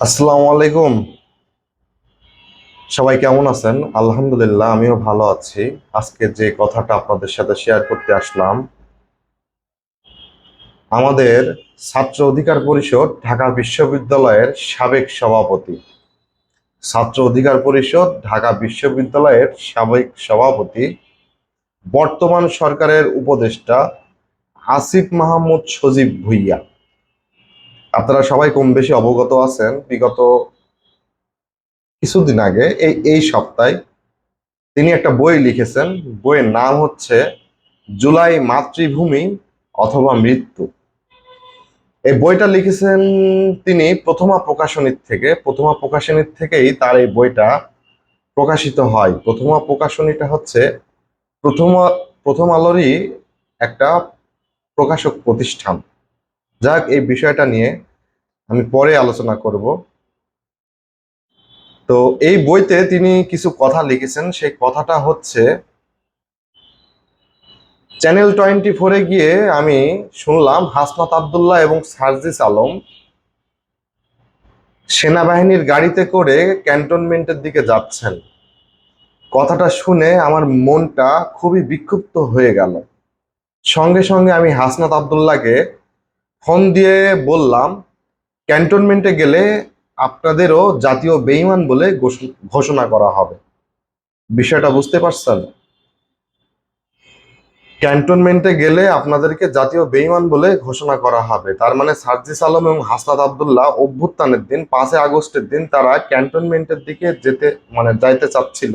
আসসালামু আলাইকুম। সবাই কেমন আছেন? আলহামদুলিল্লাহ, আমিও ভালো আছি। আজকে যে কথাটা আপনাদের সাথে শেয়ার করতে আসলাম, আমাদের ছাত্র অধিকার পরিষদ ঢাকা বিশ্ববিদ্যালয়ের সাবেক সভাপতি। ছাত্র অধিকার পরিষদ ঢাকা বিশ্ববিদ্যালয়ের সাবেক সভাপতি, বর্তমান সরকারের উপদেষ্টা আসিফ মাহমুদ সজীব ভুইয়া। আপনারা সবাই কম বেশি অবগত আছেন। বিগত কিছুদিন আগে, এই এই সপ্তাহে তিনি একটা বই লিখেছেন। বইয়ের নাম হচ্ছে জুলাই মাতৃভূমি অথবা মৃত্যু। এই বইটা লিখেছেন তিনি প্রথমা প্রকাশনীর থেকে। প্রথমা প্রকাশনীর থেকেই তার এই বইটা প্রকাশিত হয়। প্রথমা প্রকাশনীটা হচ্ছে প্রথমা প্রথম আলোরই একটা প্রকাশক প্রতিষ্ঠান। যাক, এই বিষয়টা নিয়ে আমি পরে আলোচনা করব। তো এই বইতে তিনি কিছু কথা লিখেছেন। সেই কথাটা হচ্ছে, চ্যানেল টোয়েন্টি ফোরে গিয়ে আমি শুনলাম, হাসনাত আবদুল্লাহ এবং সার্জিস আলম সেনাবাহিনীর গাড়িতে করে ক্যান্টনমেন্টের দিকে যাচ্ছেন। কথাটা শুনে আমার মনটা খুবই বিক্ষুব্ধ হয়ে গেল। সঙ্গে সঙ্গে আমি হাসনাত আবদুল্লাহকে ফোন দিয়ে বললাম, ক্যান্টনমেন্টে গেলে আপনাদেরও জাতীয় বেইমান বলে ঘোষণা করা হবে। বিষয়টা বুঝতে পারছেন? ক্যান্টনমেন্টে গেলে আপনাদেরকে জাতীয় বেইমান বলে ঘোষণা করা হবে। তার মানে সার্জিস আলম এবং হাসনাত আবদুল্লাহ অভ্যুত্থানের দিন, পাঁচই আগস্টের দিন তারা ক্যান্টনমেন্টের দিকে যেতে মানে যাইতে চাচ্ছিল।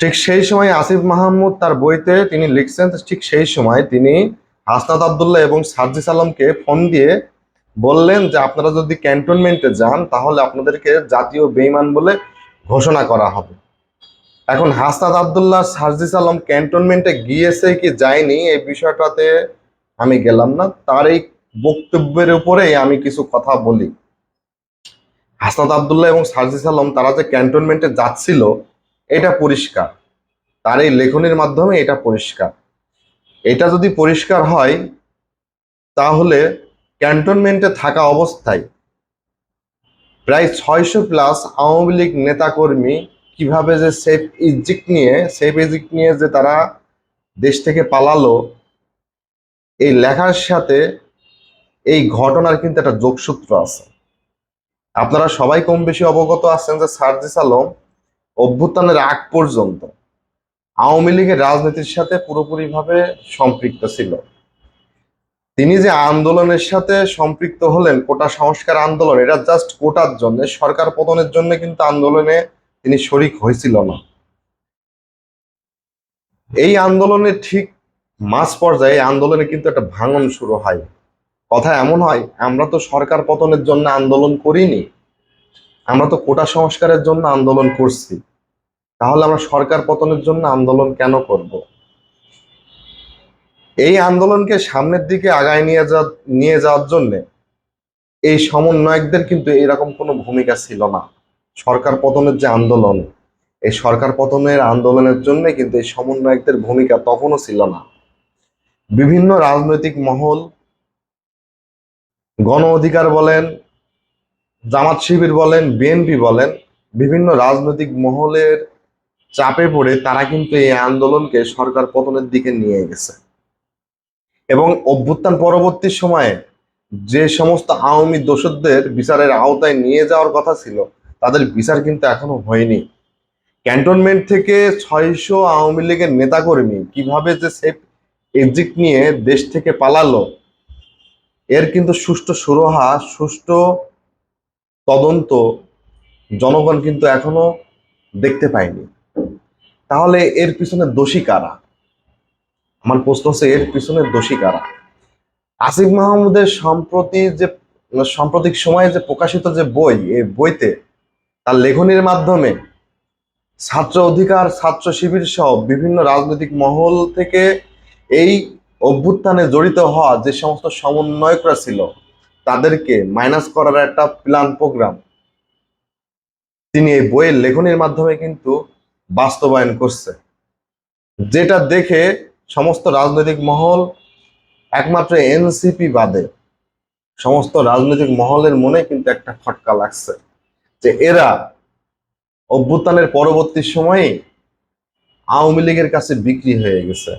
ঠিক সেই সময় আসিফ মাহমুদ তার বইতে তিনি লিখছেন, ঠিক সেই সময় তিনি হাসনাত আবদুল্লাহ এবং সার্জিস আলমকে ফোন দিয়ে বললেন যে আপনারা যদি ক্যান্টনমেন্টে যান, তাহলে আপনাদেরকে জাতীয় বেইমান বলে ঘোষণা করা হবে। এখন হাসনাত আবদুল্লাহ, সার্জিস আলম ক্যান্টনমেন্টে গিয়েছে কি যায়নি, এই বিষয়টাতে আমি গেলাম না। তার এই বক্তব্যের উপরেই আমি কিছু কথা বলি। হাসনাত আবদুল্লাহ এবং সার্জিস আলম, তারা যে ক্যান্টনমেন্টে যাচ্ছিল, এটা পরিষ্কার। তার এই লেখনির মাধ্যমে এটা পরিষ্কার। এটা যদি পরিষ্কার হয়, তাহলে ক্যান্টনমেন্টে থাকা অবস্থায় প্রায় ছয়শো প্লাস আওয়ামী লীগ নেতাকর্মী কীভাবে যে সেফ ইজিক্ট নিয়ে সেফ ইজিক্ট নিয়ে যে তারা দেশ থেকে পালালো, এই লেখার সাথে এই ঘটনার কিন্তু একটা যোগসূত্র আছে। আপনারা সবাই কম বেশি অবগত আছেন যে সার্জিস আলম অভ্যুত্থানের আগ পর্যন্ত আওয়ামী লীগের রাজনীতির সাথে পুরোপুরিভাবে সম্পৃক্ত ছিল। তিনি যে আন্দোলনের সাথে সম্পৃক্ত হলেন, কোটা সংস্কার আন্দোলন, এটা জাস্ট কোটার জন্য, সরকার পতনের জন্য কিন্তু আন্দোলনে তিনি শরিক হয়েছিল না। এই আন্দোলনের ঠিক মাঝ পর্যায়ে আন্দোলনে কিন্তু একটা ভাঙন শুরু হয়। কথা এমন হয়, আমরা তো সরকার পতনের জন্য আন্দোলন করিনি, আমরা তো কোটা সংস্কারের জন্য আন্দোলন করছি। তাহলে আমরা সরকার পতনের জন্য আন্দোলন কেন করব? এই আন্দোলনকে সামনের দিকে আগায় নিয়ে যা, নিয়ে যাওয়ার জন্য এই সমন্বয়কদের কিন্তু এরকম কোনো ভূমিকা ছিল না। সরকার পতনের যে আন্দোলন, এই সরকার পতনের আন্দোলনের জন্য কিন্তু এই সমন্বয়কদের ভূমিকা তখনও ছিল না। বিভিন্ন রাজনৈতিক মহল গণ অধিকার বলেন, জামাত শিবির বলেন, বিএনপি বলেন, বিভিন্ন রাজনৈতিক মহলের চাপে পড়ে তারা কিন্তু এই আন্দোলনকে সরকার পতনের দিকে নিয়ে গেছে। এবং অভ্যুত্থান পরবর্তী সময়ে যে সমস্ত আওয়ামী দোষদের বিচারের আওতায় নিয়ে যাওয়ার কথা ছিল, তাদের বিচার কিন্তু এখনও হয়নি। ক্যান্টনমেন্ট থেকে ছয়শো আওয়ামী লীগের নেতাকর্মী কীভাবে যে সেফ এক্সিট নিয়ে দেশ থেকে পালালো, এর কিন্তু সুষ্ঠু সুরহা, সুষ্ঠু তদন্ত জনগণ কিন্তু এখনও দেখতে পায়নি। তাহলে এর পিছনে দোষী কারা? আমার প্রশ্ন হচ্ছে, এর পিছনে দোষী কারা? আসিফ মাহমুদের সম্প্রতি যে সাম্প্রতিক সময়ে যে প্রকাশিত যে বই এই বইতে তার লেখনির মাধ্যমে ছাত্র অধিকার, ছাত্র শিবির সহ বিভিন্ন রাজনৈতিক মহল থেকে এই অভ্যুত্থানে জড়িত হওয়া যে সমস্ত সমন্বয়করা ছিল, তাদেরকে মাইনাস করার একটা প্ল্যান প্রোগ্রাম তিনি এই বইয়ের লেখনির মাধ্যমে কিন্তু বাস্তবায়ন করছে। যেটা দেখে সমস্ত রাজনৈতিক মহল একমাত্র এনসিপি বাদে সমস্ত রাজনৈতিক মহলের মনে কিন্তু একটা খটকা লাগছে যে এরা অভ্যুত্থানের পরবর্তী সময়ে আওয়ামী লীগের কাছে বিক্রি হয়ে গেছে।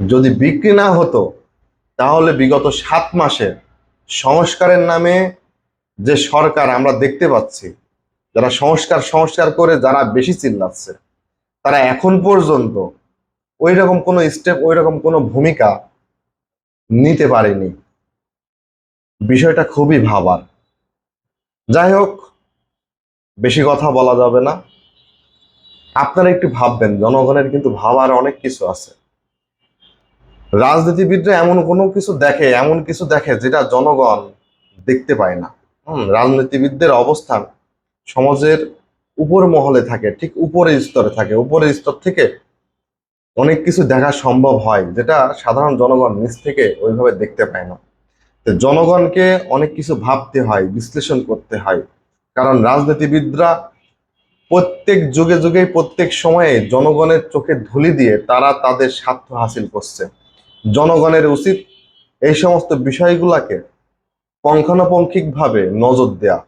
যদি বিক্রি না হতো, তাহলে বিগত সাত মাসে সংস্কারের নামে যে সরকার আমরা দেখতে পাচ্ছি যারা সংস্কার সংস্কার করে যারা বেশি চিল্লাচ্ছে, তারা এখন পর্যন্ত ওই রকম কোনো স্টেপ ওই রকম কোনো ভূমিকা নিতে পারেনি। বিষয়টা খুবই ভাবার। যাই হোক, বেশি কথা বলা যাবে না। আপনারা একটু ভাববেন, জনগণের কিন্তু ভাবার অনেক কিছু আছে। রাজনীতিবিদরা এমন কোনো কিছু দেখে, এমন কিছু দেখে যেটা জনগণ দেখতে পায় না। হম, রাজনীতিবিদদের অবস্থান সমাজের উপর মহলে থাকে, ঠিক উপরের স্তরে থাকে। উপরের স্তর থেকে অনেক কিছু দেখা সম্ভব হয়, যেটা সাধারণ জনগণ নিজ থেকে ওইভাবে দেখতে পায় না। তো জনগণকে অনেক কিছু ভাবতে হয়, বিশ্লেষণ করতে হয়। কারণ রাজনীতিবিদরা প্রত্যেক যুগে যুগে প্রত্যেক সময়ে জনগণের চোখে ধুলি দিয়ে তারা তাদের স্বার্থ হাসিল করছে। জনগণের উচিত এই সমস্ত বিষয়গুলোকে পুঙ্খানুপুঙ্খিকভাবে নজর দেয়া।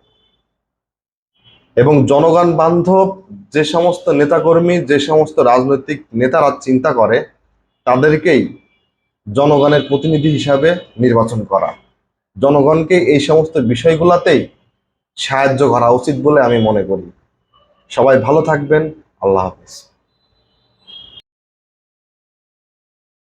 এবং জনগণ বান্ধব যে সমস্ত নেতাকর্মী, যে সমস্ত রাজনৈতিক নেতারা চিন্তা করে, তাদেরকেই জনগণের প্রতিনিধি হিসাবে নির্বাচন করা। জনগণকে এই সমস্ত বিষয়গুলোতেই সাহায্য করা উচিত বলে আমি মনে করি। সবাই ভালো থাকবেন। আল্লাহ হাফিজ।